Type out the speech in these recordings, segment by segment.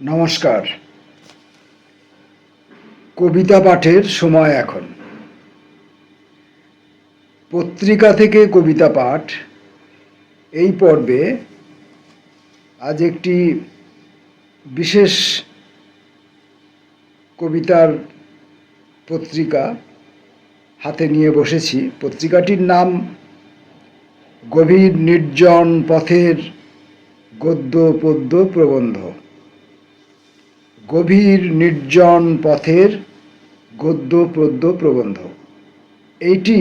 নমস্কার। কবিতা পাঠের সময় এখন। পত্রিকা থেকে কবিতা পাঠ। এই পর্বে আজ একটি বিশেষ কবিতার পত্রিকা হাতে নিয়ে বসেছি। পত্রিকাটির নাম গভীর নির্জন পথের গদ্য পদ্য প্রবন্ধ। গভীর নির্জন পথের গদ্য পদ্য প্রবন্ধ। এইটি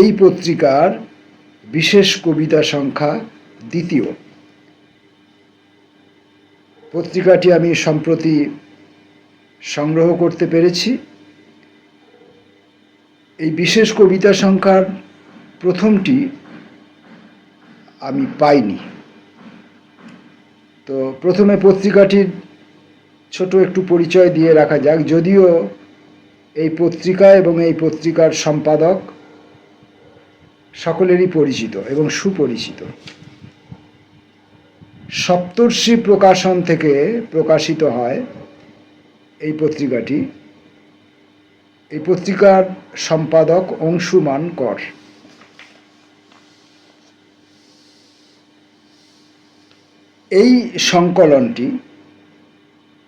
এই পত্রিকার বিশেষ কবিতা সংখ্যা দ্বিতীয়। পত্রিকাটি আমি সম্প্রতি সংগ্রহ করতে পেরেছি। এই বিশেষ কবিতা সংখ্যার প্রথমটি আমি পাইনি। তো প্রথমে পত্রিকাটির ছোট একটু পরিচয় দিয়ে রাখা যাক। যদিও এই পত্রিকা এবং এই পত্রিকার সম্পাদক সকলেরই পরিচিত এবং সুপরিচিত। সপ্তর্ষি প্রকাশন থেকে প্রকাশিত হয় এই পত্রিকাটি। এই পত্রিকার সম্পাদক অংশুমান কর। এই সংকলনটি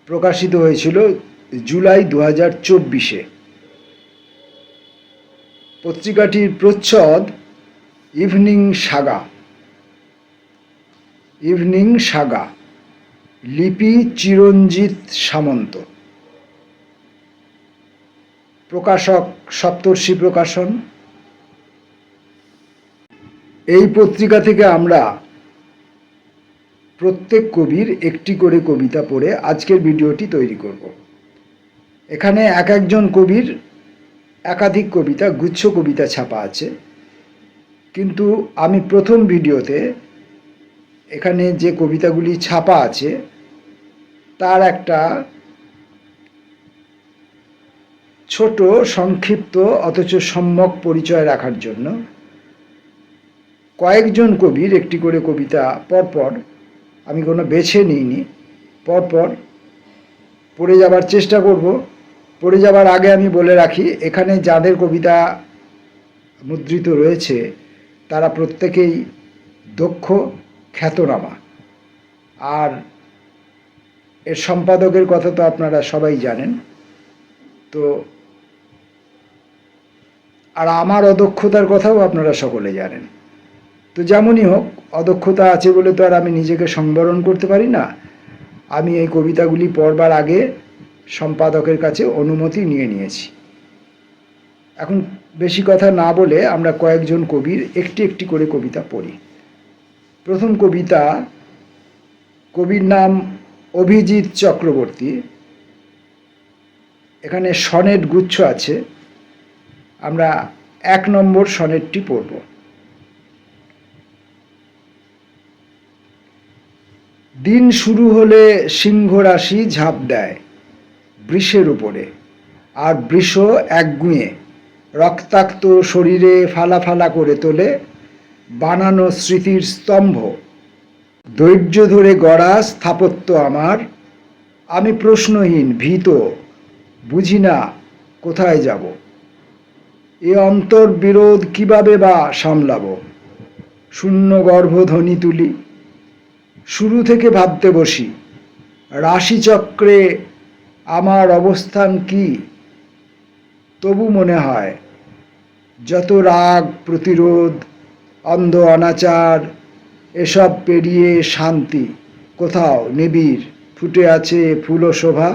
প্রকাশিত হয়েছিল জুলাই দু হাজার চব্বিশে। পত্রিকাটির প্রচ্ছদ ইভিনিং সাগা। ইভিনিং সাগা, লিপি চিরঞ্জিত সামন্ত। প্রকাশক সপ্তর্ষি প্রকাশন। এই পত্রিকা থেকে আমরা প্রত্যেক কবির একটি করে কবিতা পড়ে আজকের ভিডিওটি তৈরি করব। এখানে এক একজন কবির একাধিক কবিতা, গুচ্ছ কবিতা ছাপা আছে। কিন্তু আমি প্রথম ভিডিওতে এখানে যে কবিতাগুলি ছাপা আছে, তার একটা ছোট, সংক্ষিপ্ত, অথচ সম্যক পরিচয় রাখার জন্য কয়েকজন কবির একটি করে কবিতা পরপর আমি কোনো বেছে নিইনি। পরপর পড়ে যাবার চেষ্টা করব। পড়ে যাবার আগে আমি বলে রাখি, এখানে যাদের কবিতা মুদ্রিত রয়েছে, তারা প্রত্যেকেই দক্ষ খ্যাতনামা। আর এর সম্পাদকের কথা তো আপনারা সবাই জানেন। তো আর আমার অদক্ষতার কথাও আপনারা সকলে জানেন। তো যেমনই হোক, অদক্ষতা আছে বলে তো আর আমি নিজেকে সংবরণ করতে পারি না। আমি এই কবিতাগুলি পড়বার আগে সম্পাদকের কাছে অনুমতি নিয়ে নিয়েছি। এখন বেশি কথা না বলে আমরা কয়েকজন কবির একটি একটি করে কবিতা পড়ি। প্রথম কবিতা, কবির নাম অভিজিৎ চক্রবর্তী। এখানে সনেট গুচ্ছ আছে। আমরা এক নম্বর সনেটটি পড়ব। দিন শুরু হলে সিংহ রাশি ঝাঁপ দেয় বৃষের উপরে। আর বৃষ একগুঁয়ে রক্তাক্ত শরীরে ফালা ফালা করে তোলে বানানো স্মৃতির স্তম্ভ। ধৈর্য ধরে গড়া স্থাপত্য আমার। আমি প্রশ্নহীন, ভীত, বুঝি না কোথায় যাব। এ অন্তর বিরোধ কীভাবে বা সামলাব? শূন্য গর্ভধ্বনি তুলি শুরু থেকে ভাবতে বসি। রাশিচক্রে আমার অবস্থান কি? তবু মনে হয়, যত রাগ, প্রতিরোধ, অন্ধ অনাচার, এসব পেরিয়ে শান্তি কোথাও নিবিড় ফুটে আছে ফুল শোভা?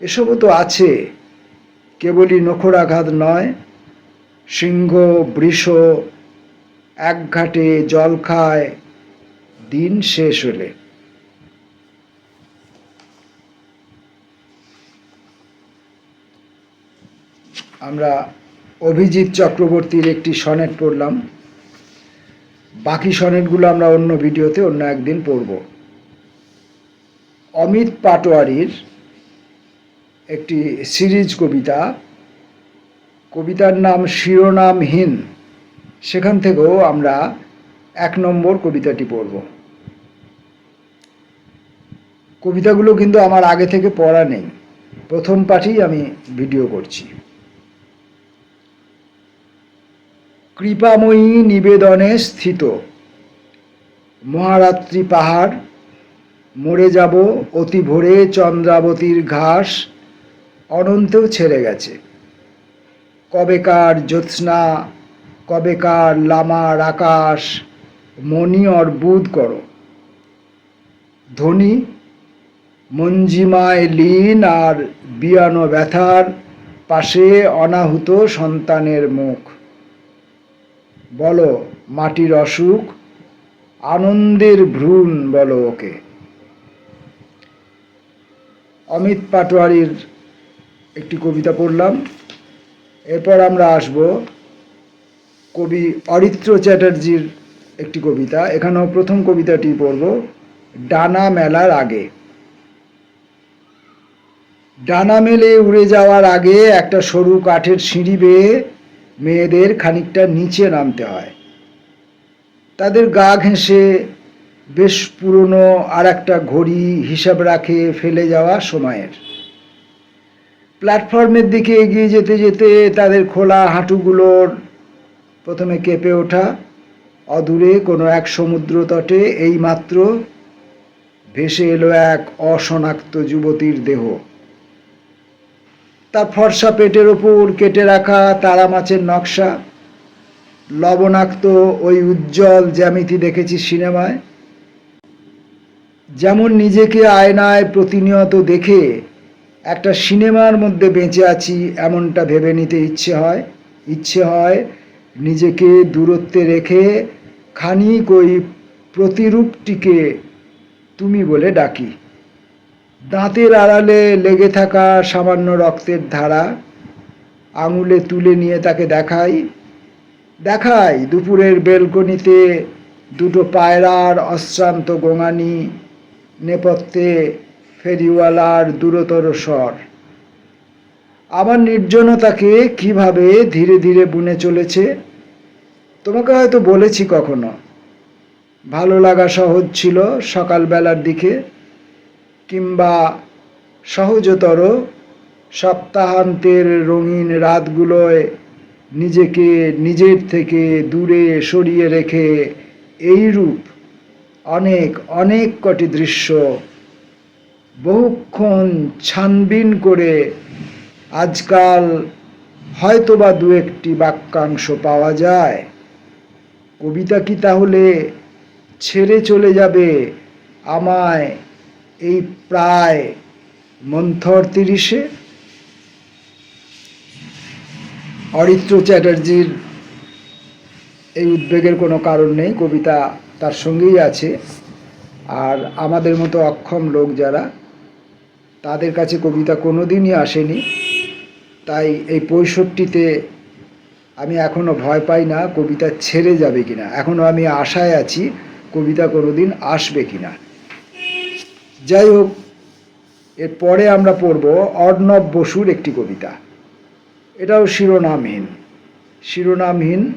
এসবও তো আছে, কেবলই নখরাঘাত নয়। সিংহ বৃষ এক ঘাটে জল খায় দিন শেষ হলে। আমরা অভিজিৎ চক্রবর্তীর একটি সনেট পড়লাম। বাকি সনেটগুলো আমরা অন্য ভিডিওতে অন্য একদিন পড়ব। অমিত পাটোয়ারির একটি সিরিজ কবিতা। কবিতার নাম শিরোনামহীন। সেখান থেকেও আমরা এক নম্বর কবিতাটি পড়ব। কবিতাগুলো কিন্তু আমার আগে থেকে পড়া নেই। প্রথম পাঠেই আমি ভিডিও করছি। কৃপাময়ী নিবেদনে স্থিত। মহারাত্রি পাহাড়, মরে যাব অতি ভোরে চন্দ্রাবতীর ঘাস, অনন্তেও ছেড়ে গেছে। কবেকার জ্যোৎস্না, কবেকার লামার আকাশ, মণি অর্বুদ করো। ধ্বনি মঞ্জিমায় লীন আর বিয়ানো ব্যথার পাশে অনাহুত সন্তানের মুখ। বলো, মাটির অসুখ, আনন্দের ভ্রূণ বলো ওকে। অমিত পাটোয়ারির একটি কবিতা পড়লাম। এরপর আমরা আসব কবি অরিত্র চ্যাটার্জির একটি কবিতা। এখানেও প্রথম কবিতাটি পড়ব, ডানা মেলার আগে। ডানা মেলে উড়ে যাওয়ার আগে একটা সরু কাঠের সিঁড়ি বেয়ে মেয়েদের খানিকটা নিচে নামতে হয়। তাদের গা ঘেঁষে বেশ পুরনো আর একটা ঘড়ি হিসাব রাখে ফেলে যাওয়া সময়ের। প্ল্যাটফর্মের দিকে এগিয়ে যেতে যেতে তাদের খোলা হাঁটুগুলোর প্রথমে কেঁপে ওঠা। অদূরে কোনো এক সমুদ্র তটে এইমাত্র ভেসে এলো এক অশনাক্ত যুবতীর দেহ। তার ফর্সা পেটের ওপর কেটে রাখা তারা মাছের নকশা। লবণাক্ত ওই উজ্জ্বল জ্যামিতি দেখেছি সিনেমায়। যেমন নিজেকে আয়নায় প্রতিনিয়ত দেখে একটা সিনেমার মধ্যে বেঁচে আছি, এমনটা ভেবে নিতে ইচ্ছে হয়। ইচ্ছে হয় নিজেকে দূরত্বে রেখে খানিক ওই প্রতিরূপটিকে তুমি বলে ডাকি। দাঁতের আড়ালে লেগে থাকা সামান্য রক্তের ধারা, আঙুলে তুলে নিয়ে তাকে দেখাই। দেখাই দুপুরের বেলকনিতে দুটো পায়রার অশ্রান্ত গোঙানি, নেপথ্যে ফেরিওয়ালার দূরতর স্বর। আমার নির্জনতাকে কীভাবে ধীরে ধীরে বুনে চলেছে, তোমাকে হয়তো বলেছি কখনো। ভালো লাগা সহজ ছিল সকালবেলার দিকে। কিংবা সহজতর সপ্তাহান্তের রঙিন রাতগুলোয় নিজেকে নিজের থেকে দূরে সরিয়ে রেখে এই রূপ অনেক অনেক কটি দৃশ্য বহুক্ষণ ছানবিন করে আজকাল হয়তোবা দু একটি বাক্যাংশ পাওয়া যায়। কবিতা কি তাহলে ছেড়ে চলে যাবে আমায় এই প্রায় মন্থর তিরিশে অরিত্র চ্যাটার্জির এই উদ্বেগের কোনো কারণ নেই। কবিতা তার সঙ্গেই আছে। আর আমাদের মতো অক্ষম লোক যারা, তাদের কাছে কবিতা কোনো দিনই আসেনি। তাই এই পঁয়ষট্টিতে আমি এখনও ভয় পাই না কবিতা ছেড়ে যাবে কিনা। এখনও আমি আশায় আছি কবিতা কোনো দিন আসবে কিনা। যাই হোক এরপরে আমরা পড়ব অর্ণব বসুর একটি কবিতা। এটাও শিরোনামহীন। শিরোনামহীন,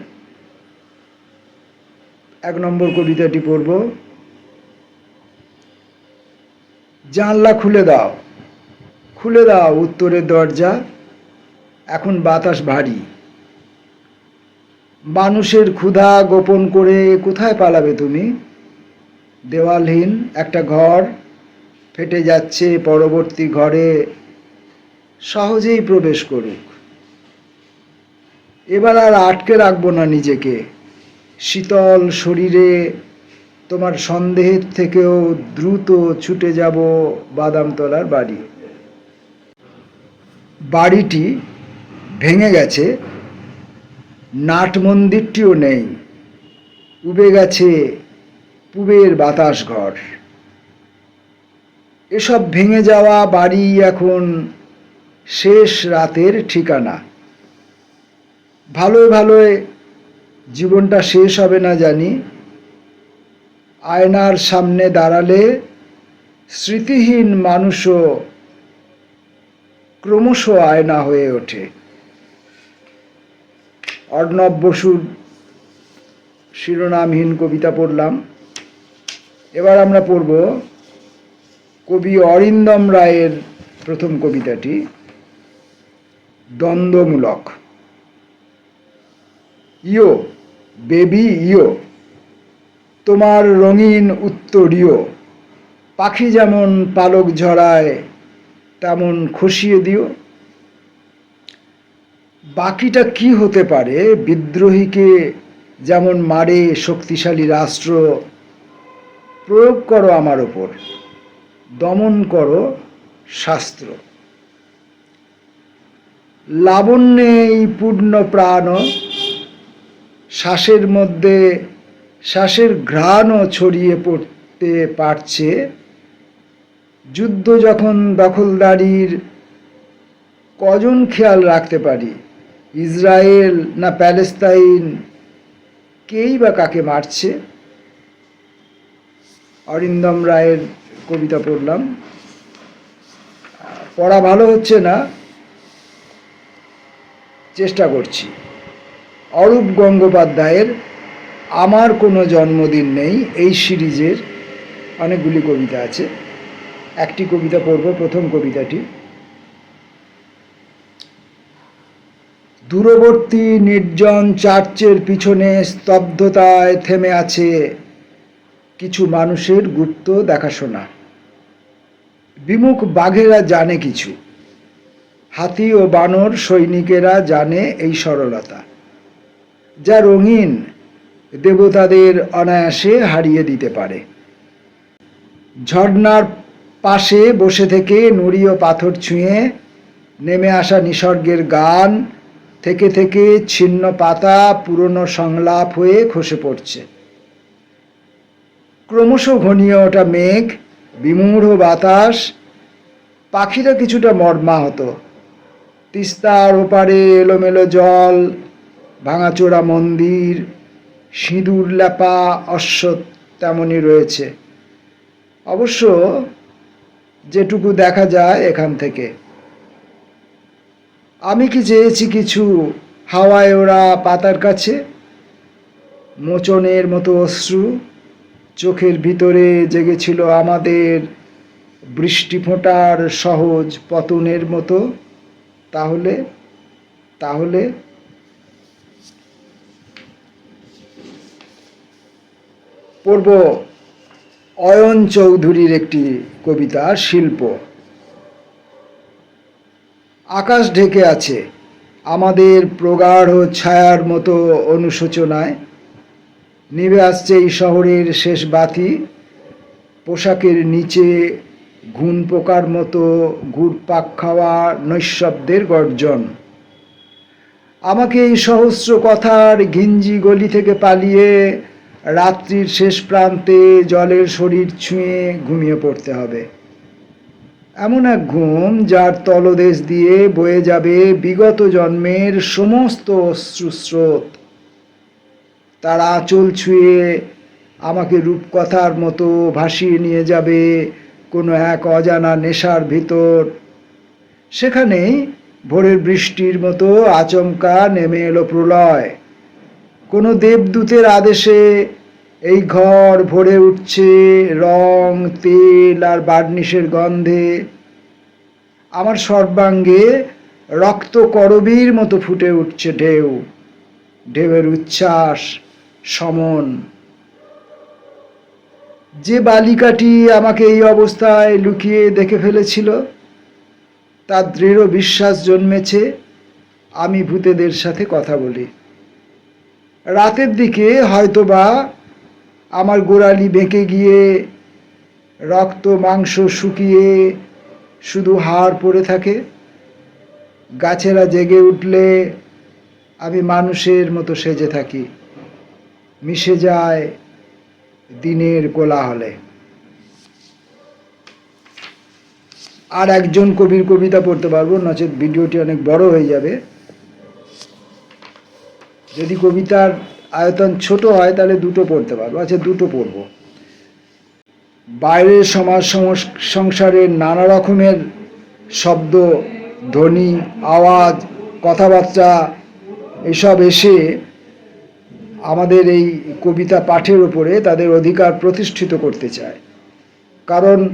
এক নম্বর কবিতাটি পড়ব। জানলা খুলে দাও খুলে দাও উত্তরের দরজা, এখন বাতাস ভারী। মানুষের ক্ষুধা গোপন করে কোথায় পালাবে তুমি? দেওয়ালহীন একটা ঘর ফেটে যাচ্ছে পরবর্তী ঘরে, সহজেই প্রবেশ করুক। এবার আর আটকে রাখব না নিজেকে। শীতল শরীরে তোমার সন্দেহের থেকেও দ্রুত ছুটে যাব বাদামতলার বাড়ি। বাড়িটি ভেঙে গেছে, নাট মন্দিরটিও নেই, উবে গেছে পুবের বাতাস ঘর এসব ভেঙে যাওয়া বাড়ি এখন শেষ রাতের ঠিকানা। ভালোই ভালোই জীবনটা শেষ হবে না জানি। আয়নার সামনে দাঁড়ালে স্মৃতিহীন মানুষও ক্রমশ আয়না হয়ে ওঠে। অর্ণব বসুর শিরোনামহীন কবিতা পড়লাম। এবার আমরা পড়ব কবি অরিন্দম রায়ের প্রথম কবিতাটি, দ্বন্দ্বমূলক। ইয়ো, বেবি, ইয়ো, তোমার রঙিন উত্তরীয় পাখি যেমন পালক ঝরায়, তেমন খসিয়ে দিও বাকিটা কি হতে পারে? বিদ্রোহীকে যেমন মারে শক্তিশালী রাষ্ট্র, প্রয়োগ করো আমার ওপর। দমন করো শাস্ত্র। লাবণ্যে এই পূর্ণ প্রাণ, শ্বাসের মধ্যে শ্বাসের ঘ্রাণও ছড়িয়ে পড়তে পারছে। যুদ্ধ যখন দখলদারির কজন খেয়াল রাখতে পারি? ইসরায়েল না প্যালেস্তাইন? কেই বা কাকে মারছে? অরিন্দম রায়ের কবিতা পড়লাম। পড়া ভালো হচ্ছে না, চেষ্টা করছি। অরূপ গঙ্গোপাধ্যায়ের আমার কোনো জন্মদিন নেই এই সিরিজের অনেকগুলি কবিতা আছে। একটি কবিতা পড়ব, প্রথম কবিতাটি। দূরবর্তী নির্জন চার্চের পিছনে স্তব্ধতায় থেমে আছে কিছু মানুষের গুপ্ত দেখাশোনা। বিমুখ বাঘেরা জানে কিছু। হাতি ও বানর সৈনিকেরা জানে এই সরলতা। যা রঙিন দেবতাদের অনায়াসে হারিয়ে দিতে পারে। ঝর্ণার পাশে বসে থেকে নুড়ি ও পাথর ছুঁয়ে নেমে আসা নিসর্গের গান থেকে থেকে ছিন্ন পাতা পুরনো সংলাপ হয়ে খসে পড়ছে। ক্রমশ ঘনিয়ে ওঠা মেঘ, বিমূঢ় বাতাস, পাখিরা কিছুটা মর্মাহত। তিস্তার ওপারে এলোমেলো জল, ভাঙাচোরা মন্দির, সিঁদুর লেপা অশ্ব তেমনই রয়েছে। অবশ্য যেটুকু দেখা যায় এখান থেকে। আমি কি চেয়েছি কিছু হাওয়ায় ওরা পাতার কাছে? মোচনের মতো অশ্রু চোখের ভিতরে জেগেছিল আমাদের বৃষ্টি ফোঁটার সহজ পতনের মতো। তাহলে তাহলে পড়ব অয়ন চৌধুরীর একটি কবিতা, শিল্প। আকাশ ঢেকে আছে আমাদের প্রগাঢ় ছায়ার মতো অনুশোচনায়। নিভে আসছে এই শহরের শেষ বাতি। পোশাকের নিচে ঘুন পোকার মতো ঘুরপাক খাওয়া নৈশব্দের গর্জন। আমাকে এই সহস্র কথার ঘিঞ্জি গলি থেকে পালিয়ে রাত্রির শেষ প্রান্তে জলের শরীর ছুঁয়ে ঘুমিয়ে পড়তে হবে। এমন এক ঘুম যার তলদেশ দিয়ে বয়ে যাবে বিগত জন্মের সমস্ত অশ্রুস্রোত। তার আঁচল ছুঁয়ে আমাকে রূপকথার মতো ভাসিয়ে নিয়ে যাবে কোনো এক অজানা নেশার ভিতর। সেখানেই ভোরের বৃষ্টির মতো আচমকা নেমে এলো প্রলয়। কোনো দেবদূতের আদেশে এই ঘর ভরে উঠছে রং, তেল আর বার্নিশের গন্ধে। আমার সর্বাঙ্গে রক্ত করবীর মতো ফুটে উঠছে ঢেউ। ঢেউয়ের উচ্ছ্বাস সমন। যে বালিকাটি আমাকে এই অবস্থায় লুকিয়ে দেখে ফেলেছিল, তার দৃঢ় বিশ্বাস জন্মেছে, আমি ভূতেদের সাথে কথা বলি। রাতের দিকে হয়তোবা আমার গোড়ালি বেঁকে গিয়ে রক্ত, মাংস শুকিয়ে শুধু হাড় পড়ে থাকে। গাছেরা জেগে উঠলে আমি মানুষের মতো সেজে থাকি। মিশে যায় দিনের কোলাহলে। আর একজন কবির কবিতা পড়তে পারব, নচেত ভিডিওটি অনেক বড় হয়ে যাবে। যদি কবিতার আয়তন ছোট হয়, তাহলে দুটো পড়তে পারব। আচ্ছা দুটো পড়ব। বাইরের সমাজ সংসারের নানা রকমের শব্দ, ধ্বনি, আওয়াজ, কথাবার্তা, এসব এসে আমাদের এই কবিতা পাঠের ওপরে তাদের অধিকার প্রতিষ্ঠিত করতে চায়। কারণ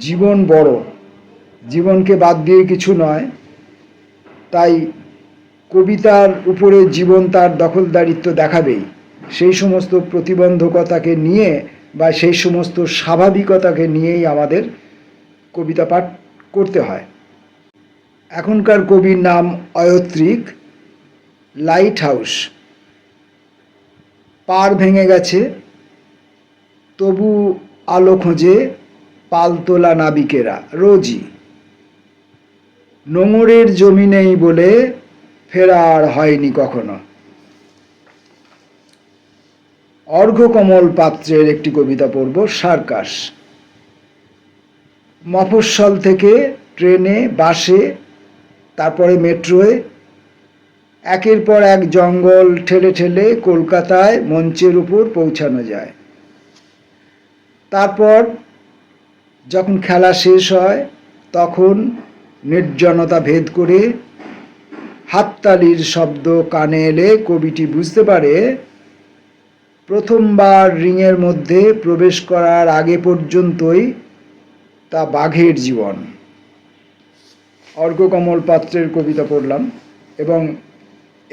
জীবন বড়, জীবনকে বাদ দিয়ে কিছু নয়। তাই কবিতার উপরে জীবন তার দখলদারিত্ব দেখাবেই। সেই সমস্ত প্রতিবন্ধকতাকে নিয়ে বা সেই সমস্ত স্বাভাবিকতাকে নিয়েই আমাদের কবিতা পাঠ করতে হয়। এখনকার কবির নাম অয়ত্রিক লাইট হাউস পার ভেঙে গেছে, তবু আলো খোঁজে পালতোলা নাবিকেরা, রোজই। নোঙরের জমি নেই বলে ফেরার হয়নি কখনো। অর্ঘ্যকমল পাত্রের একটি কবিতা পড়ব, সার্কাস। মফস্বল থেকে ট্রেনে, বাসে, তারপরে মেট্রোয় একের পর এক জঙ্গল ঠেলে ঠেলে কলকাতায় মঞ্চের উপর পৌঁছানো যায়। তারপর যখন খেলা শেষ হয়, তখন নির্জনতা ভেদ করে হাততালির শব্দ কানে এলে কবিটি বুঝতে পারে, প্রথমবার রিংয়ের মধ্যে প্রবেশ করার আগে পর্যন্তই তা বাঘের জীবন। অর্ঘ্যকমল পাত্রের কবিতা পড়লাম এবং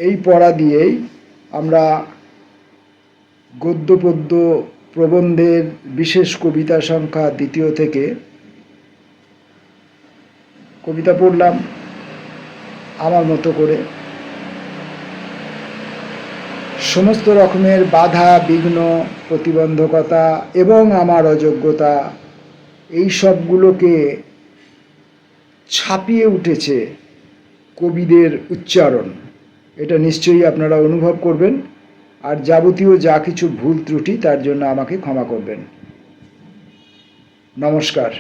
এই পড়া দিয়েই আমরা গদ্য পদ্য প্রবন্ধের বিশেষ কবিতা সংখ্যা দ্বিতীয় থেকে কবিতা পড়লাম আমার মতো করে। সমস্ত রকমের বাধা, বিঘ্ন, প্রতিবন্ধকতা এবং আমার অযোগ্যতা, এই সবগুলোকে ছাপিয়ে উঠেছে কবিদের উচ্চারণ। এটা নিশ্চয়ই আপনারা অনুভব করবেন। আর যাবতীয় যা কিছু ভুল ত্রুটি, তার জন্য আমাকে ক্ষমা করবেন। নমস্কার।